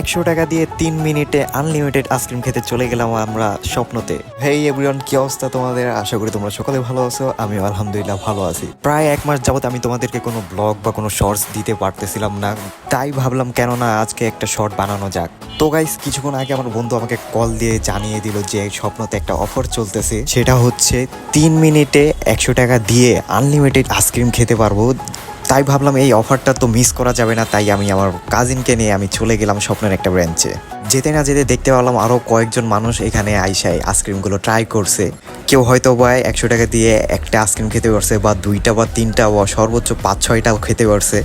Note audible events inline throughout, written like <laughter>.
একশো টাকা দিয়ে তিন মিনিটে আনলিমিটেড আইসক্রিম খেতে চলে গেলাম আমরা স্বপ্নতে। হেই এভরিওয়ান কি অবস্থা তোমাদের? আশা করি তোমরা সকলে ভালো আছো আমি আলহামদুলিল্লাহ ভালো আছি। প্রায় এক মাস যাবত আমি তোমাদেরকে কোনো ব্লগ বা কোনো শর্টস দিতে পারতেছিলাম না, তাই ভাবলাম কেননা আজকে একটা শর্ট বানানো যাক। তো গাইস কিছুক্ষণ আগে আমার বন্ধু আমাকে কল দিয়ে জানিয়ে দিল যে স্বপ্নতে একটা অফার চলতেছে। সেটা হচ্ছে তিন মিনিটে একশো টাকা দিয়ে আনলিমিটেড আইসক্রিম খেতে পারব। তাই ভাবলাম এই অফারটা তো মিস করা যাবে না, তাই আমি আমার কাজিনকে নিয়ে আমি চলে গেলাম স্বপ্নের একটা ব্রাঞ্চে যেতে না যেতে দেখতে পেলাম আরও কয়েকজন মানুষ এখানে আইসায় আইসক্রিমগুলো ট্রাই করছে। কেউ হয়তো বা একশো টাকা দিয়ে একটা আইসক্রিম খেতে পারছে বা দুইটা বা তিনটা বা সর্বোচ্চ পাঁচ ছয়টাও খেতে পারছে।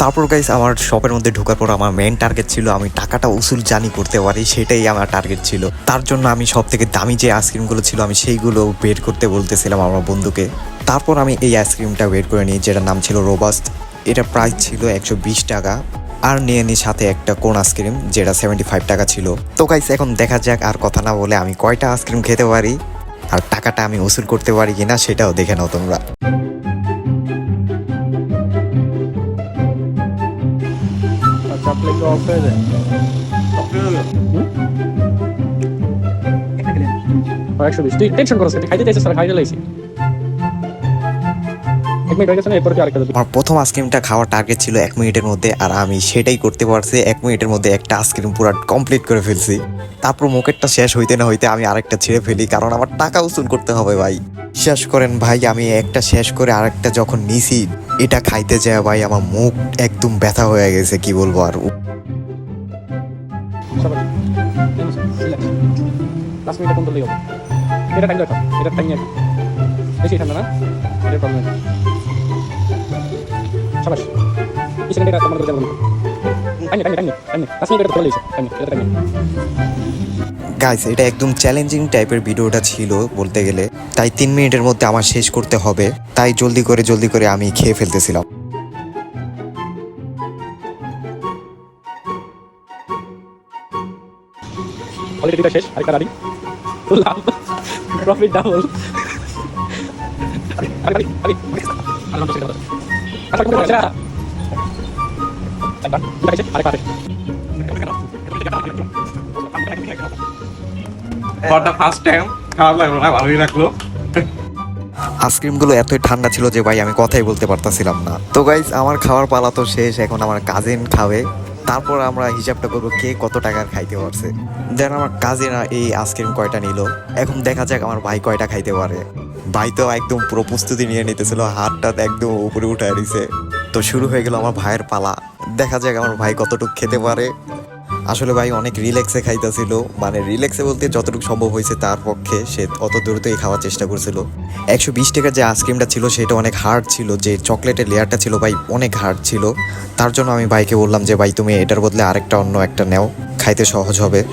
তারপর গাইস আমার শপের মধ্যে ঢোকার পর আমার মেন টার্গেট ছিল আমি টাকাটা উসুল জানি করতে পারি, সেটাই আমার টার্গেট ছিল। তার জন্য আমি সব থেকে দামি যে আইসক্রিমগুলো ছিল আমি সেইগুলো বের করতে বলতেছিলাম আমার বন্ধুকে। তারপর আমি এই আইসক্রিমটা বের করে নিই, যেটার নাম ছিল রোবাস্ট এটা প্রাইস ছিল একশো বিশ টাকা। আর নিয়ে নি সাথে একটা কোন আইসক্রিম যেটা সেভেন্টি ফাইভ টাকা ছিল। তো গাইস এখন দেখা যাক আর কথা না বলে আমি কয়টা আইসক্রিম খেতে পারি আর টাকাটা আমি উসুল করতে পারি কিনা সেটাও দেখে নাও তোমরা। আচ্ছা একশো বিশ। তুই টেনশন করছিস খাইতে চাইছিস খাইতে লাইছি এক মিনিট হয়ে গেছে না এরপর আরেকটা আমার প্রথম আইসক্রিমটা খাওয়ার টার্গেট ছিল এক মিনিটের মধ্যে আর আমি সেটাই করতে পারছি এক মিনিটের মধ্যে একটা আইসক্রিম পুরো কমপ্লিট করে ফেলছি। তারপর মুখেরটা শেষ হইতে না হইতে আমি আরেকটা ছেড়ে ফেলি কারণ আমার টাকা উসুল করতে হবে ভাই। বিশ্বাস করেন ভাই আমি একটা শেষ করে আরেকটা যখন নিছি এটা খাইতে যায় ভাই আমার মুখ একদম ব্যথা হয়ে গেছে কি বলব আর। এটা টাইম এটা টাইম নিয়ে বেশি ঠান্ডা না এটা প্রবলেম সবাই এই সেকেন্ডে কাজ আমাদের যাব time time time time last মিনিটে তো লেগেছে টাইম এটা টাইম গাইস এটা একদম চ্যালেঞ্জিং টাইপের ভিডিওটা ছিল বলতে গেলে তাই তিন মিনিটের মধ্যে আমার শেষ করতে হবে তাই জলদি করে জলদি করে আমি খেয়ে ফেলতেছিলাম শেষ আরেকটা রানিং লাভ প্রফিট ডাবল আরে আরে আরে আরে আরে আচ্ছা ফার্স্ট টাইম খারাপ লাগল না ভালোই লাগল। আইসক্রিমগুলো এতই ঠান্ডা ছিল যে ভাই আমি কথাই বলতে পারতাছিলাম না। তো গাইজ আমার খাওয়ার পালা তো শেষ এখন আমার কাজিন খাবে। তারপর আমরা হিসাবটা করব কে কত টাকার খাইতে পারছে। দেন আমার কাজিনরা এই আইসক্রিম কয়টা নিল? এখন দেখা যাক আমার ভাই কয়টা খাইতে পারে। ভাই তো একদম পুরো প্রস্তুতি নিয়ে নিতেছিল, হাতটা একদম উপরে উঠে দিছে। তো শুরু হয়ে গেল আমার ভাইয়ের পালা। দেখা যাক আমার ভাই কতটুকু খেতে পারে। আসলে ভাই অনেক রিল্যাক্সে খাইতেছিল। মানে রিল্যাক্সে বলতে যতটুকু সম্ভব হয়েছে তার পক্ষে সে অত দ্রুতই খাওয়ার চেষ্টা করছিল। একশো বিশ টাকার যে আইসক্রিমটা ছিল সেটা অনেক হার্ড ছিল, যে চকলেটের লেয়ারটা ছিল ভাই অনেক হার্ড ছিল। তার জন্য আমি ভাইকে বললাম যে, ভাই, তুমি এটার বদলে আরেকটা অন্য একটা নেও, খাইতে সহজ হবে।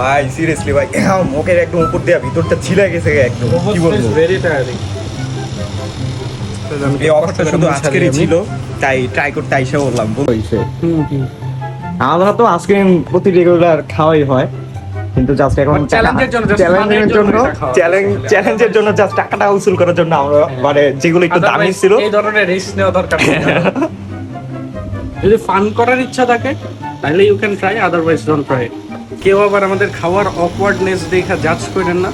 ভাই সিরিয়াসলি ভাই মুখের একদম উপর দেওয়া ভিতরটা ছিলে গেছে একদম কি বলব? এই অফারটা শুধু আজকেরই ছিল তাই ট্রাই করতে আইসা বললাম আমরা তো আইসক্রিম প্রতি রেগুলার খাওয়াই হয় কিন্তু জাস্ট এখন এর জন্য, চ্যালেঞ্জের জন্য। চ্যালেঞ্জ চ্যালেঞ্জের জন্য জাস্ট টাকাটা উসুল করার জন্য আমরা মানে যেগুলো একটু দামি ছিল এই ধরনের রিস্ক নেওয়া দরকার। <laughs> যদি ফান করার ইচ্ছা থাকে তাহলে you can try otherwise don't try কেউ আবার আমাদের খাওয়ার অকওয়ার্ডনেস দেখা জাজ করেন না।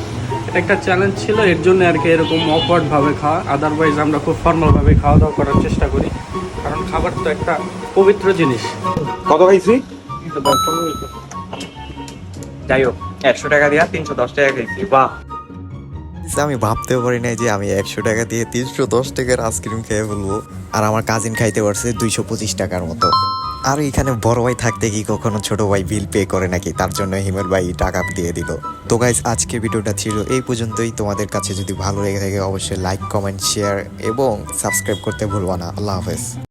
এটা একটা চ্যালেঞ্জ ছিল এর জন্য আর কি এরকম অকওয়ার্ড ভাবে খাওয়া। আদারওয়াইজ আমরা খুব ফর্মালভাবে খাওয়া দাওয়া করার চেষ্টা করি। কারণ খাবার তো একটা পবিত্র জিনিস। কত খাইছি? যাই হোক একশো টাকা দিয়া তিনশো দশ টাকা খেয়েছি বাহ। আমি ভাবতেও পারি নাই যে আমি একশো টাকা দিয়ে তিনশো দশ টাকার আইসক্রিম খেয়ে ফেলব। আর আমার কাজিন খাইতে পারছে দুইশো পঁচিশ টাকার মতো। আর এখানে বড় ভাই থাকতে কি কখনো ছোট ভাই বিল পে করে নাকি? তার জন্য হিমেল ভাই টাকা দিয়ে দিল। তো গাইজ আজকে ভিডিওটা ছিল এই পর্যন্তই। তোমাদের কাছে যদি ভালো লেগে থাকে, অবশ্যই লাইক কমেন্ট শেয়ার এবং সাবস্ক্রাইব করতে ভুলবো না। আল্লাহ হাফেজ।